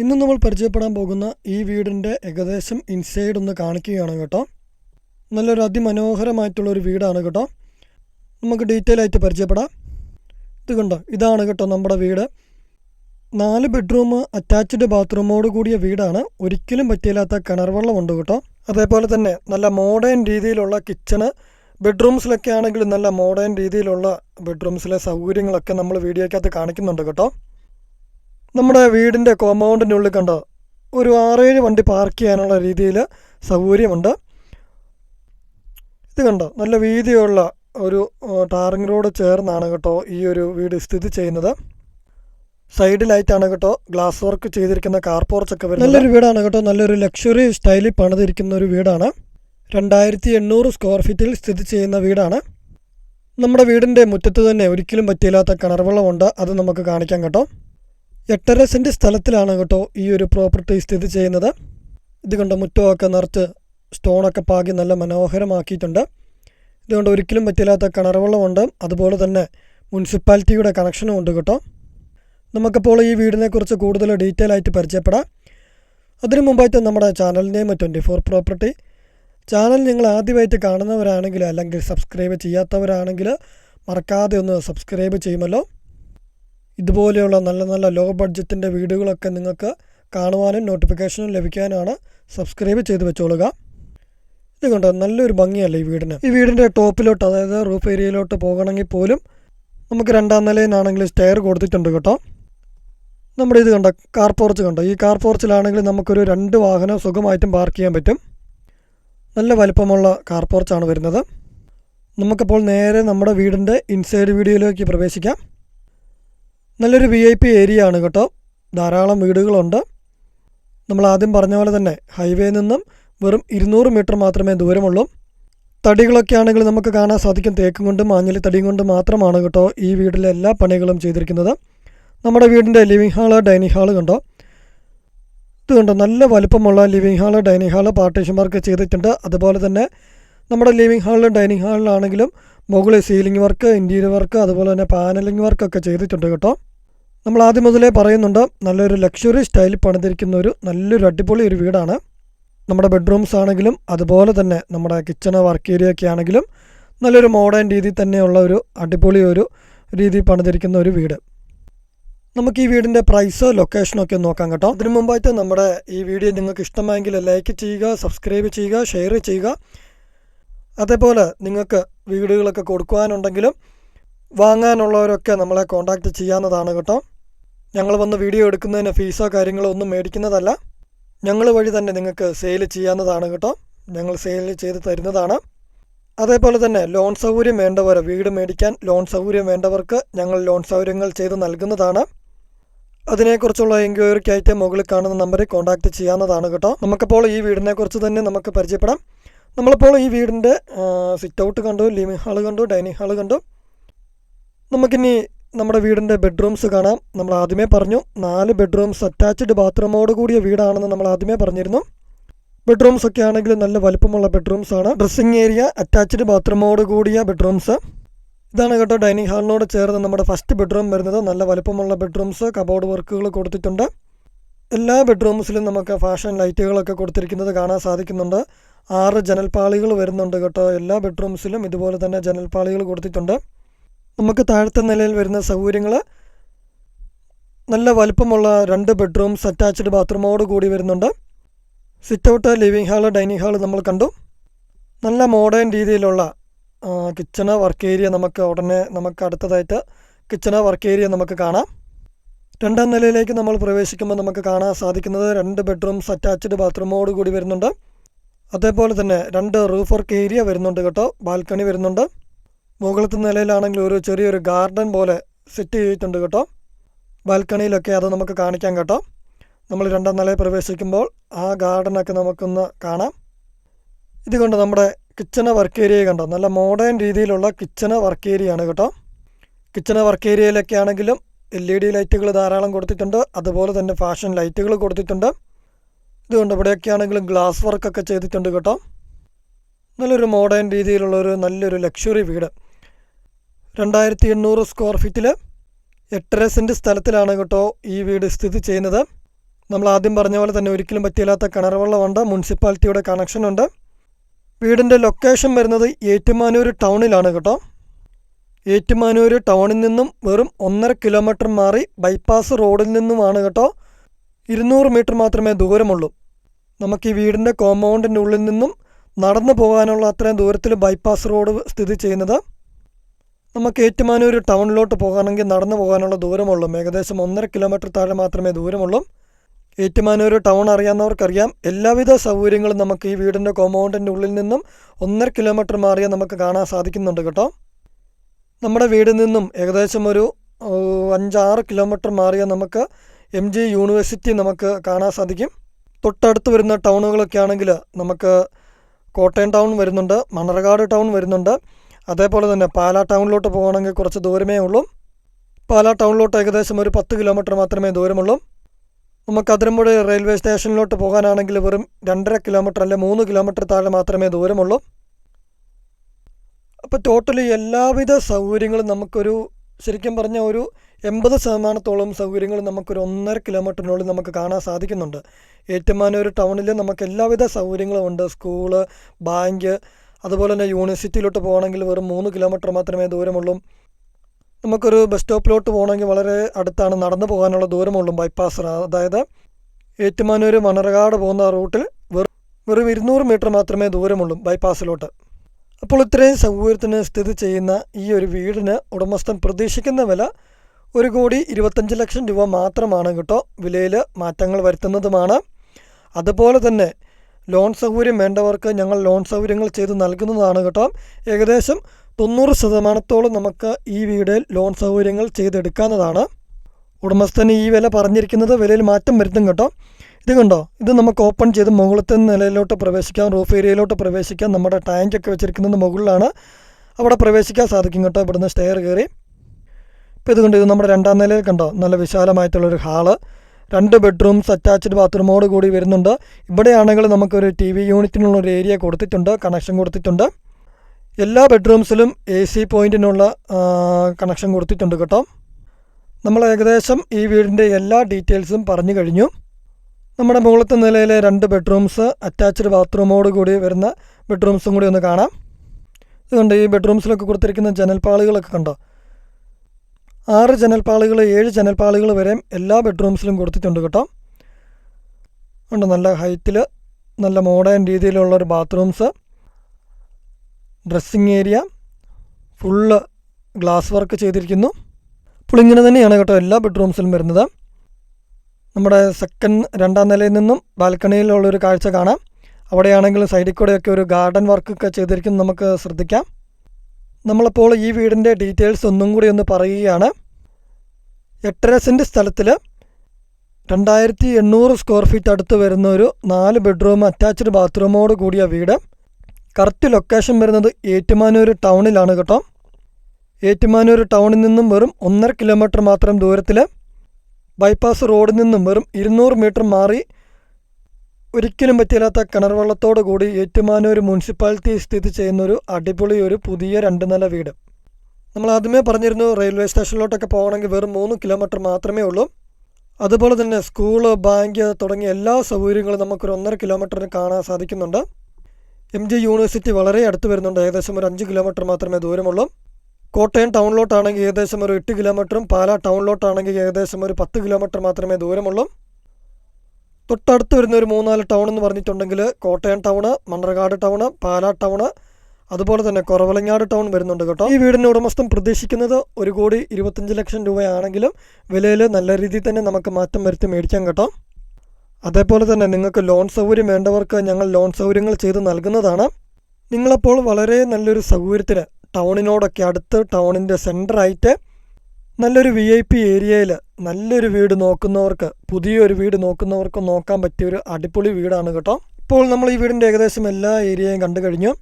ഇന്ന് നമ്മൾ പരിചയപ്പെടാൻ പോകുന്ന ഈ വീടിന്റെ ഏകദേശം ഇൻസൈഡ് ഒന്ന് കാണിക്കുകയാണ് കേട്ടോ. നല്ലൊരു അതിമനോഹരമായിട്ടുള്ളൊരു വീടാണ് കേട്ടോ. നമുക്ക് ഡീറ്റെയിൽ ആയിട്ട് പരിചയപ്പെടാം. ഇത് കണ്ടോ? ഇതാണ് കേട്ടോ നമ്മുടെ വീട്. നാല് ബെഡ്റൂം അറ്റാച്ച്ഡ് ബാത്റൂമോട് കൂടിയ വീടാണ്. ഒരിക്കലും പറ്റിയില്ലാത്ത കിണർ വെള്ളമുണ്ട് കേട്ടോ. അതേപോലെ തന്നെ നല്ല മോഡേൺ രീതിയിലുള്ള കിച്ചണ് ബെഡ്റൂംസിലൊക്കെ ആണെങ്കിലും നല്ല മോഡേൺ രീതിയിലുള്ള ബെഡ്റൂംസിലെ സൗകര്യങ്ങളൊക്കെ നമ്മൾ വീഡിയോയ്ക്കകത്ത് കാണിക്കുന്നുണ്ട് കേട്ടോ. നമ്മുടെ വീടിന്റെ കോമ്പൗണ്ടിനുള്ളിൽ കണ്ട? ഒരു ആറേഴ് വണ്ടി പാർക്ക് ചെയ്യാനുള്ള രീതിയിൽ സൗകര്യമുണ്ട്. ഇത് കണ്ടോ? നല്ല വീതിയുള്ള ഒരു ടാറിങ് റോഡ് ചേർന്നാണ് കേട്ടോ ഈ ഒരു വീട് സ്ഥിതി ചെയ്യുന്നത്. സൈഡിലായിട്ടാണ് കേട്ടോ ഗ്ലാസ് വർക്ക് ചെയ്തിരിക്കുന്ന കാർ പോർച്ചൊക്കെ വരുന്നത്. നല്ലൊരു വീടാണ് കേട്ടോ. നല്ലൊരു ലക്ഷറി സ്റ്റൈലിൽ പണിതിരിക്കുന്ന ഒരു വീടാണ്. രണ്ടായിരത്തി എണ്ണൂറ് സ്ക്വയർ ഫീറ്റിൽ സ്ഥിതി ചെയ്യുന്ന വീടാണ്. നമ്മുടെ വീടിന്റെ മുറ്റത്ത് തന്നെ ഒരിക്കലും പറ്റിയില്ലാത്ത കിണർവെള്ളമുണ്ട്. അത് നമുക്ക് കാണിക്കാം കേട്ടോ. എട്ടര സെന്റ് സ്ഥലത്തിലാണ് കേട്ടോ ഈ ഒരു പ്രോപ്പർട്ടി സ്ഥിതി ചെയ്യുന്നത്. ഇത് കണ്ടോ മുറ്റമൊക്കെ നിറച്ച് സ്റ്റോണൊക്കെ പാകി നല്ല മനോഹരമാക്കിയിട്ടുണ്ട്. ഇതുകൊണ്ട് ഒരിക്കലും പറ്റില്ലാത്ത കിണർ വെള്ളമുണ്ട് അതുപോലെ തന്നെ മുനിസിപ്പാലിറ്റിയുടെ കണക്ഷനും ഉണ്ട് കേട്ടോ. നമുക്കപ്പോൾ ഈ വീടിനെക്കുറിച്ച് കൂടുതൽ ഡീറ്റെയിൽ ആയിട്ട് പരിചയപ്പെടാം. അതിനു മുമ്പായിട്ട് നമ്മുടെ channel name twenty four property. Channel നിങ്ങൾ ആദ്യമായിട്ട് കാണുന്നവരാണെങ്കിൽ അല്ലെങ്കിൽ സബ്സ്ക്രൈബ് ചെയ്യാത്തവരാണെങ്കിൽ മറക്കാതെ ഒന്ന് സബ്സ്ക്രൈബ് ചെയ്യുമല്ലോ. ഇതുപോലെയുള്ള നല്ല നല്ല ലോ ബഡ്ജറ്റിന്റെ വീടുകളൊക്കെ നിങ്ങൾക്ക് കാണുവാനും നോട്ടിഫിക്കേഷനും ലഭിക്കാനാണ് സബ്സ്ക്രൈബ് ചെയ്ത് വെച്ചോളുക. ഇത് കണ്ടോ നല്ലൊരു ഭംഗിയല്ലേ ഈ വീടിന്? ഈ വീടിന്റെ ടോപ്പിലോട്ട് അതായത് റൂഫ് ഏരിയയിലോട്ട് പോകണമെങ്കിൽ പോലും നമുക്ക് രണ്ടാം നിലയിലാണെങ്കിൽ സ്റ്റെയർ കൊടുത്തിട്ടുണ്ട് കേട്ടോ. നമ്മുടെ ഇത് കണ്ട കാർ പോർച്ച് കണ്ടോ? ഈ കാർ പോർച്ചിലാണെങ്കിൽ നമുക്കൊരു രണ്ട് വാഹനം സുഖമായിട്ടും പാർക്ക് ചെയ്യാൻ പറ്റും. നല്ല വലിപ്പമുള്ള കാർ പോർച്ചാണ് വരുന്നത്. നമുക്കപ്പോൾ നേരെ നമ്മുടെ വീടിന്റെ ഇൻസൈഡ് വീഡിയോയിലേക്ക് പ്രവേശിക്കാം. നല്ലൊരു വി ഐ പി ഏരിയ ആണ് കേട്ടോ. ധാരാളം വീടുകളുണ്ട്. നമ്മൾ ആദ്യം പറഞ്ഞ പോലെ തന്നെ ഹൈവേയിൽ നിന്നും വെറും ഇരുന്നൂറ് മീറ്റർ മാത്രമേ ദൂരമുള്ളൂ. തടികളൊക്കെ ആണെങ്കിൽ നമുക്ക് കാണാൻ സാധിക്കും. തേക്കും കൊണ്ട് മാഞ്ഞലി തടിയും കൊണ്ട് മാത്രമാണ് കേട്ടോ ഈ വീട്ടിലെ എല്ലാ പണികളും ചെയ്തിരിക്കുന്നത്. നമ്മുടെ വീടിന്റെ ലിവിങ് ഹാൾ ഡൈനിങ് ഹാൾ കണ്ടോ? ഇത് കണ്ടോ? നല്ല വലുപ്പമുള്ള living hall dining hall partition work ചെയ്തിട്ടുണ്ട്. അതുപോലെ തന്നെ നമ്മുടെ ലിവിങ് ഹാളിലും ഡൈനിങ് ഹാളിലാണെങ്കിലും മുകളിൽ സീലിംഗ് വർക്ക് ഇന്റീരിയർ വർക്ക് അതുപോലെ തന്നെ പാനലിംഗ് വർക്കൊക്കെ ചെയ്തിട്ടുണ്ട് കേട്ടോ. നമ്മൾ ആദ്യം മുതലേ പറയുന്നുണ്ട് നല്ലൊരു ലക്ഷറി സ്റ്റൈലിൽ പണിതിരിക്കുന്ന ഒരു നല്ലൊരു അടിപൊളി ഒരു വീടാണ്. നമ്മുടെ ബെഡ്റൂംസ് ആണെങ്കിലും അതുപോലെ തന്നെ നമ്മുടെ കിച്ചണ് വർക്ക് ഏരിയ ഒക്കെ ആണെങ്കിലും നല്ലൊരു മോഡേൺ രീതിയിൽ തന്നെയുള്ള ഒരു അടിപൊളി ഒരു രീതിയിൽ പണിതിരിക്കുന്ന ഒരു വീട്. നമുക്ക് ഈ വീടിന്റെ പ്രൈസ് ലൊക്കേഷനൊക്കെ നോക്കാം കേട്ടോ. അതിനു മുമ്പായിട്ട് നമ്മുടെ ഈ വീഡിയോ നിങ്ങൾക്ക് ഇഷ്ടമായെങ്കിൽ ലൈക്ക് ചെയ്യുക സബ്സ്ക്രൈബ് ചെയ്യുക ഷെയർ ചെയ്യുക. അതേപോലെ നിങ്ങൾക്ക് വീടുകളൊക്കെ കൊടുക്കുവാനുണ്ടെങ്കിലും വാങ്ങാനുള്ളവരൊക്കെ നമ്മളെ കോൺടാക്റ്റ് ചെയ്യാവുന്നതാണ് കേട്ടോ. ഞങ്ങൾ വന്ന് വീഡിയോ എടുക്കുന്നതിന് ഫീസോ കാര്യങ്ങളോ ഒന്നും മേടിക്കുന്നതല്ല. ഞങ്ങൾ വഴി തന്നെ നിങ്ങൾക്ക് സെയിൽ ചെയ്യാവുന്നതാണ് കേട്ടോ. ഞങ്ങൾ സെയിൽ ചെയ്ത് തരുന്നതാണ്. അതേപോലെ തന്നെ ലോൺ സൗകര്യം വേണ്ടവർ വീട് മേടിക്കാൻ ലോൺ സൗകര്യം വേണ്ടവർക്ക് ഞങ്ങൾ ലോൺ സൗകര്യങ്ങൾ ചെയ്ത് നൽകുന്നതാണ്. അതിനെക്കുറിച്ചുള്ള എൻക്വയറിക്കായിട്ട് മുകളിൽ കാണുന്ന നമ്പറിൽ കോൺടാക്റ്റ് ചെയ്യാവുന്നതാണ് കേട്ടോ. നമുക്കിപ്പോൾ ഈ വീടിനെക്കുറിച്ച് തന്നെ നമുക്ക് പരിചയപ്പെടാം. നമ്മളിപ്പോൾ ഈ വീടിന്റെ സിറ്റ് ഔട്ട് കണ്ടു ലിവിങ് ഹാൾ കണ്ടു ഡൈനിങ് ഹാൾ കണ്ടു. നമുക്കിനി നമ്മുടെ വീടിന്റെ ബെഡ്റൂംസ് കാണാം. നമ്മൾ ആദ്യമേ പറഞ്ഞു നാല് ബെഡ്റൂംസ് അറ്റാച്ച്ഡ് ബാത്റൂമോട് കൂടിയ വീടാണെന്ന് നമ്മൾ ആദ്യമേ പറഞ്ഞിരുന്നു. ബെഡ്റൂംസ് ഒക്കെ ആണെങ്കിൽ നല്ല വലുപ്പമുള്ള ബെഡ്റൂംസ് ആണ്. ഡ്രസ്സിംഗ് ഏരിയ അറ്റാച്ച്ഡ് ബാത്റൂമോട് കൂടിയ ബെഡ്റൂംസ്. ഇതാണ് കേട്ടോ ഡൈനിങ് ഹാളിനോട് ചേർന്ന് നമ്മുടെ ഫസ്റ്റ് ബെഡ്റൂം വരുന്നത്. നല്ല വലുപ്പമുള്ള ബെഡ്റൂംസ് കബോർഡ് വർക്കുകൾ കൊടുത്തിട്ടുണ്ട്. എല്ലാ ബെഡ്റൂംസിലും നമുക്ക് ഫാഷൻ ലൈറ്റുകളൊക്കെ കൊടുത്തിരിക്കുന്നത് കാണാൻ സാധിക്കുന്നുണ്ട്. ആറ് ജനൽപാളികൾ വരുന്നുണ്ട് കേട്ടോ. എല്ലാ ബെഡ്റൂംസിലും ഇതുപോലെ തന്നെ ജനൽപാളികൾ കൊടുത്തിട്ടുണ്ട്. നമുക്ക് താഴത്തെ നിലയിൽ വരുന്ന സൗകര്യങ്ങൾ നല്ല വലുപ്പമുള്ള രണ്ട് ബെഡ്റൂംസ് അറ്റാച്ച്ഡ് ബാത്റൂമോട് കൂടി വരുന്നുണ്ട്. Sit out living hall dining hall നമ്മൾ കണ്ടു. നല്ല മോഡേൺ രീതിയിലുള്ള കിച്ചണ് വർക്ക് ഏരിയ നമുക്ക് ഉടനെ നമുക്ക് അടുത്തതായിട്ട് കിച്ചണ് വർക്ക് ഏരിയ നമുക്ക് കാണാം. രണ്ടാം നിലയിലേക്ക് നമ്മൾ പ്രവേശിക്കുമ്പോൾ നമുക്ക് കാണാൻ സാധിക്കുന്നത് രണ്ട് ബെഡ്റൂംസ് അറ്റാച്ച്ഡ് ബാത്റൂമോട് കൂടി വരുന്നുണ്ട്. അതേപോലെ തന്നെ രണ്ട് റൂഫ് വർക്ക് ഏരിയ വരുന്നുണ്ട് കേട്ടോ ബാൽക്കണി വരുന്നുണ്ട്. മുകളത്തെ നിലയിലാണെങ്കിൽ ഒരു ചെറിയൊരു ഗാർഡൻ പോലെ സെറ്റ് ചെയ്തിട്ടുണ്ട് കേട്ടോ. ബാൽക്കണിയിലൊക്കെ അത് നമുക്ക് കാണിക്കാം കേട്ടോ. നമ്മൾ രണ്ടാം നിലയിൽ പ്രവേശിക്കുമ്പോൾ ആ ഗാർഡനൊക്കെ നമുക്കൊന്ന് കാണാം. ഇതുകൊണ്ട് നമ്മുടെ കിച്ചണ് വർക്ക് ഏരിയ കണ്ടോ? നല്ല മോഡേൺ രീതിയിലുള്ള കിച്ചണ് വർക്ക് ഏരിയ ആണ് കേട്ടോ. കിച്ചണ് വർക്ക് ഏരിയയിലൊക്കെ ആണെങ്കിലും എൽ ഇ ഡി ലൈറ്റുകൾ ധാരാളം കൊടുത്തിട്ടുണ്ട്. അതുപോലെ തന്നെ ഫാഷൻ ലൈറ്റുകൾ കൊടുത്തിട്ടുണ്ട്. ഇതുകൊണ്ട് ഇവിടെയൊക്കെ ആണെങ്കിലും ഗ്ലാസ് വർക്കൊക്കെ ചെയ്തിട്ടുണ്ട് കേട്ടോ. നല്ലൊരു മോഡേൺ രീതിയിലുള്ളൊരു നല്ലൊരു ലക്ഷറി വീട്. രണ്ടായിരത്തി എണ്ണൂറ് സ്ക്വയർ ഫീറ്റിൽ എട്ടര സെന്റ് സ്ഥലത്തിലാണ് കേട്ടോ ഈ വീട് സ്ഥിതി ചെയ്യുന്നത്. നമ്മൾ ആദ്യം പറഞ്ഞ പോലെ തന്നെ ഒരിക്കലും പറ്റിയില്ലാത്ത കിണർ വെള്ളമുണ്ട് മുനിസിപ്പാലിറ്റിയുടെ കണക്ഷനുണ്ട് വീടിന്റെ ലൊക്കേഷൻ വരുന്നത് ഏറ്റുമാനൂർ ടൗണിലാണ് കേട്ടോ. ഏറ്റുമാനൂർ ടൗണിൽ നിന്നും വെറും ഒന്നര കിലോമീറ്റർ മാറി ബൈപ്പാസ് റോഡിൽ നിന്നുമാണ് കേട്ടോ. ഇരുന്നൂറ് മീറ്റർ മാത്രമേ ദൂരമുള്ളൂ. നമുക്ക് ഈ വീടിന്റെ കോമ്പൗണ്ടിന്റെ ഉള്ളിൽ നിന്നും നടന്നു പോകാനുള്ള അത്രയും ദൂരത്തിൽ ബൈപ്പാസ് റോഡ് സ്ഥിതി ചെയ്യുന്നത്. നമുക്ക് ഏറ്റുമാനൂർ ടൗണിലോട്ട് പോകണമെങ്കിൽ നടന്നു പോകാനുള്ള ദൂരമുള്ളൂ. ഏകദേശം ഒന്നര കിലോമീറ്റർ താഴെ മാത്രമേ ദൂരമുള്ളൂ. ഏറ്റുമാനൂർ ടൗൺ അറിയാവുന്നവർക്കറിയാം. എല്ലാവിധ സൗകര്യങ്ങളും നമുക്ക് ഈ വീടിന്റെ കോമ്പൗണ്ടിന്റെ ഉള്ളിൽ നിന്നും ഒന്നര കിലോമീറ്റർ മാറിയാൽ നമുക്ക് കാണാൻ സാധിക്കുന്നുണ്ട് കേട്ടോ. നമ്മുടെ വീടിൽ നിന്നും ഏകദേശം ഒരു അഞ്ചാറ് കിലോമീറ്റർ മാറിയാൽ നമുക്ക് എം ജി യൂണിവേഴ്സിറ്റി നമുക്ക് കാണാൻ സാധിക്കും. തൊട്ടടുത്ത് വരുന്ന ടൗണുകളൊക്കെ ആണെങ്കിൽ നമുക്ക് കോട്ടയം ടൗൺ വരുന്നുണ്ട് മണർകാട് ടൗൺ വരുന്നുണ്ട്. അതേപോലെ തന്നെ പാലാ ടൗണിലോട്ട് പോകണമെങ്കിൽ കുറച്ച് ദൂരമേ ഉള്ളൂ. പാലാ ടൗണിലോട്ട് ഏകദേശം ഒരു പത്ത് കിലോമീറ്റർ മാത്രമേ ദൂരമുള്ളൂ. നമുക്ക് അതിരമ്പുഴ റെയിൽവേ സ്റ്റേഷനിലോട്ട് പോകാനാണെങ്കിൽ വെറും രണ്ടര കിലോമീറ്റർ അല്ലെ മൂന്ന് കിലോമീറ്റർ താഴെ മാത്രമേ ദൂരമുള്ളൂ. അപ്പോൾ ടോട്ടലി എല്ലാവിധ സൗകര്യങ്ങളും നമുക്കൊരു ശരിക്കും പറഞ്ഞ ഒരു എൺപത് ശതമാനത്തോളം സൗകര്യങ്ങൾ നമുക്കൊരു ഒന്നര കിലോമീറ്ററിനുള്ളിൽ നമുക്ക് കാണാൻ സാധിക്കുന്നുണ്ട്. ഏറ്റുമാനൂർ ടൗണിൽ നമുക്ക് എല്ലാവിധ സൗകര്യങ്ങളും ഉണ്ട്. സ്കൂൾ ബാങ്ക് അതുപോലെ തന്നെ യൂണിവേഴ്സിറ്റിയിലോട്ട് പോകണമെങ്കിൽ വെറും മൂന്ന് കിലോമീറ്റർ മാത്രമേ ദൂരമുള്ളൂ. നമുക്കൊരു ബസ് സ്റ്റോപ്പിലോട്ട് പോകണമെങ്കിൽ വളരെ അടുത്താണ് നടന്നു പോകാനുള്ള ദൂരമുള്ളൂ ബൈപ്പാസ് അതായത് ഏറ്റുമാനൂർ മണർകാട് പോകുന്ന റൂട്ടിൽ വെറും വെറും ഇരുന്നൂറ് മീറ്റർ മാത്രമേ ദൂരമുള്ളൂ ബൈപ്പാസിലോട്ട്. അപ്പോൾ ഇത്രയും സൗകര്യത്തിന് സ്ഥിതി ചെയ്യുന്ന ഈ ഒരു വീടിന് ഉടമസ്ഥൻ പ്രതീക്ഷിക്കുന്ന വില ഒരു കോടി ഇരുപത്തഞ്ച് ലക്ഷം രൂപ മാത്രമാണ് കേട്ടോ. വിലയിൽ മാറ്റങ്ങൾ വരുത്തുന്നതുമാണ്. അതുപോലെ തന്നെ ലോൺ സൗകര്യം വേണ്ടവർക്ക് ഞങ്ങൾ ലോൺ സൗകര്യങ്ങൾ ചെയ്ത് നൽകുന്നതാണ് കേട്ടോ. ഏകദേശം തൊണ്ണൂറ് ശതമാനത്തോളം നമുക്ക് ഈ വീട് ലോൺ സൗകര്യങ്ങൾ ചെയ്തെടുക്കാവുന്നതാണ്. ഉടമസ്ഥന് ഈ വില പറഞ്ഞിരിക്കുന്നത് വിലയിൽ മാറ്റം വരുത്തും കേട്ടോ. ഇത് കണ്ടോ? ഇത് നമുക്ക് ഓപ്പൺ ചെയ്ത് മുകളിലത്തെ നിലയിലോട്ട് പ്രവേശിക്കാം. റൂഫ് ഏരിയയിലോട്ട് പ്രവേശിക്കാം. നമ്മുടെ ടാങ്കൊക്കെ വെച്ചിരിക്കുന്നത് മുകളിലാണ്. അവിടെ പ്രവേശിക്കാൻ സാധിക്കും കേട്ടോ. ഇവിടുന്ന് സ്റ്റെയർ കയറി. ഇപ്പോൾ ഇത് കണ്ടോ? ഇത് നമ്മുടെ രണ്ടാം നിലയിൽ കണ്ടോ? നല്ല വിശാലമായിട്ടുള്ളൊരു ഹാൾ. രണ്ട് ബെഡ്റൂംസ് അറ്റാച്ച്ഡ് ബാത്റൂമോട് കൂടി വരുന്നുണ്ട്. ഇവിടെയാണെങ്കിൽ നമുക്കൊരു ടി വി യൂണിറ്റിനുള്ള ഒരു ഏരിയ കൊടുത്തിട്ടുണ്ട് കണക്ഷൻ കൊടുത്തിട്ടുണ്ട്. എല്ലാ ബെഡ്റൂംസിലും എ സി പോയിന്റിനുള്ള കണക്ഷൻ കൊടുത്തിട്ടുണ്ട് കേട്ടോ. നമ്മൾ ഏകദേശം ഈ വീടിന്റെ എല്ലാ ഡീറ്റെയിൽസും പറഞ്ഞു കഴിഞ്ഞു. നമ്മുടെ മുകളത്തെ നിലയിലെ രണ്ട് ബെഡ്റൂംസ് അറ്റാച്ച്ഡ് ബാത്റൂമോട് കൂടി വരുന്ന ബെഡ്റൂംസും കൂടി ഒന്ന് കാണാം. ഇതുകൊണ്ട് ഈ ബെഡ്റൂംസിലൊക്കെ കൊടുത്തിരിക്കുന്ന ജനൽപ്പാളികളൊക്കെ കണ്ടോ? ആറ് ജനൽപ്പാളികൾ ഏഴ് ജനൽപ്പാളികൾ വരെ എല്ലാ ബെഡ്റൂംസിലും കൊടുത്തിട്ടുണ്ട് കേട്ടോ. ഉണ്ട് നല്ല ഹൈറ്റിൽ നല്ല മോഡേൺ രീതിയിലുള്ള ഒരു bathrooms dressing area full glass work ചെയ്തിരിക്കുന്നു. അപ്പോൾ ഇങ്ങനെ തന്നെയാണ് കേട്ടോ എല്ലാ ബെഡ്റൂംസിലും വരുന്നത്. നമ്മുടെ സെക്കൻഡ് രണ്ടാം നിലയിൽ നിന്നും ബാൽക്കണിയിലുള്ളൊരു കാഴ്ച കാണാം. അവിടെയാണെങ്കിൽ സൈഡിൽ കൂടെയൊക്കെ ഒരു ഗാർഡൻ വർക്കൊക്കെ ചെയ്തിരിക്കുന്നു നമുക്ക് ശ്രദ്ധിക്കാം. നമ്മളപ്പോൾ ഈ വീടിന്റെ ഡീറ്റെയിൽസ് ഒന്നും കൂടി ഒന്ന് പറയുകയാണ്. എട്ടര സെന്റ് സ്ഥലത്തിൽ രണ്ടായിരത്തി എണ്ണൂറ് സ്ക്വയർ ഫീറ്റ് അടുത്ത് വരുന്ന ഒരു നാല് ബെഡ്റൂം അറ്റാച്ച്ഡ് ബാത്റൂമോട് കൂടിയ വീട്. കറക്റ്റ് ലൊക്കേഷൻ വരുന്നത് ഏറ്റുമാനൂർ ടൗണിലാണ് കേട്ടോ. ഏറ്റുമാനൂർ ടൗണിൽ നിന്നും വെറും ഒന്നര കിലോമീറ്റർ മാത്രം ദൂരത്തിൽ ബൈപ്പാസ് റോഡിൽ നിന്നും വെറും ഇരുന്നൂറ് മീറ്റർ മാറി ഒരിക്കലും പറ്റില്ലാത്ത കിണർ വെള്ളത്തോടു കൂടി ഏറ്റുമാനൂർ മുനിസിപ്പാലിറ്റി സ്ഥിതി ചെയ്യുന്ന ഒരു അടിപൊളി ഒരു പുതിയ രണ്ട് നില വീട്. നമ്മൾ ആദ്യമേ പറഞ്ഞിരുന്നു റെയിൽവേ സ്റ്റേഷനിലോട്ടൊക്കെ പോകണമെങ്കിൽ വെറും മൂന്ന് കിലോമീറ്റർ മാത്രമേ ഉള്ളൂ. അതുപോലെ തന്നെ സ്കൂൾ ബാങ്ക് തുടങ്ങിയ എല്ലാ സൗകര്യങ്ങളും നമുക്കൊരു ഒന്നര കിലോമീറ്ററിന് കാണാൻ സാധിക്കുന്നുണ്ട്. എം ജി യൂണിവേഴ്സിറ്റി വളരെ അടുത്ത് വരുന്നുണ്ട്. ഏകദേശം ഒരു അഞ്ച് കിലോമീറ്റർ മാത്രമേ ദൂരമുള്ളൂ. കോട്ടയം ടൗണിലോട്ടാണെങ്കിൽ ഏകദേശം ഒരു എട്ട് കിലോമീറ്ററും പാലാ ടൗണിലോട്ടാണെങ്കിൽ ഏകദേശം ഒരു പത്ത് കിലോമീറ്റർ മാത്രമേ ദൂരമുള്ളൂ. തൊട്ടടുത്ത് വരുന്ന ഒരു മൂന്നാൽ ടൗൺ എന്ന് പറഞ്ഞിട്ടുണ്ടെങ്കിൽ Kottayam town Mannarkkad town Pala town അതുപോലെ തന്നെ കുറവലങ്ങാട് ടൗൺ വരുന്നുണ്ട് കേട്ടോ. ഈ വീടിന്റെ ഉടമസ്ഥം പ്രതീക്ഷിക്കുന്നത് ഒരു കോടി ഇരുപത്തഞ്ച് ലക്ഷം രൂപയാണെങ്കിലും വിലയിൽ നല്ല രീതിയിൽ തന്നെ നമുക്ക് മാറ്റം വരുത്തി മേടിക്കാം കേട്ടോ. അതേപോലെ തന്നെ നിങ്ങൾക്ക് ലോൺ സൗകര്യം വേണ്ടവർക്ക് ഞങ്ങൾ ലോൺ സൗകര്യങ്ങൾ ചെയ്ത് നൽകുന്നതാണ്. നിങ്ങളപ്പോൾ വളരെ നല്ലൊരു സൗകര്യത്തിന് ടൗണിനോടൊക്കെ അടുത്ത് ടൗണിന്റെ സെന്ററായിട്ട് നല്ലൊരു വി ഐ പി ഏരിയയിൽ നല്ലൊരു വീട് നോക്കുന്നവർക്ക് പുതിയൊരു വീട് നോക്കുന്നവർക്ക് നോക്കാൻ പറ്റിയ ഒരു അടിപൊളി വീടാണ് കേട്ടോ. ഇപ്പോൾ നമ്മൾ ഈ വീടിന്റെ ഏകദേശം എല്ലാ ഏരിയയും കണ്ടു കഴിഞ്ഞു.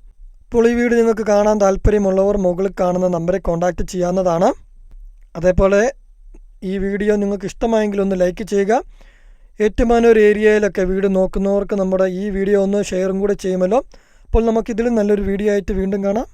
ഇപ്പോൾ ഈ വീട് നിങ്ങൾക്ക് കാണാൻ താല്പര്യമുള്ളവർ മുകളിൽ കാണുന്ന നമ്പറെ കോൺടാക്റ്റ് ചെയ്യാവുന്നതാണ്. അതേപോലെ ഈ വീഡിയോ നിങ്ങൾക്ക് ഇഷ്ടമായെങ്കിൽ ഒന്ന് ലൈക്ക് ചെയ്യുക. ഏറ്റുമാനൂർ ഏരിയയിലൊക്കെ വീട് നോക്കുന്നവർക്ക് നമ്മുടെ ഈ വീഡിയോ ഒന്ന് ഷെയറും കൂടെ ചെയ്യുമല്ലോ. അപ്പോൾ നമുക്കിതിലും നല്ലൊരു വീഡിയോ ആയിട്ട് വീണ്ടും കാണാം.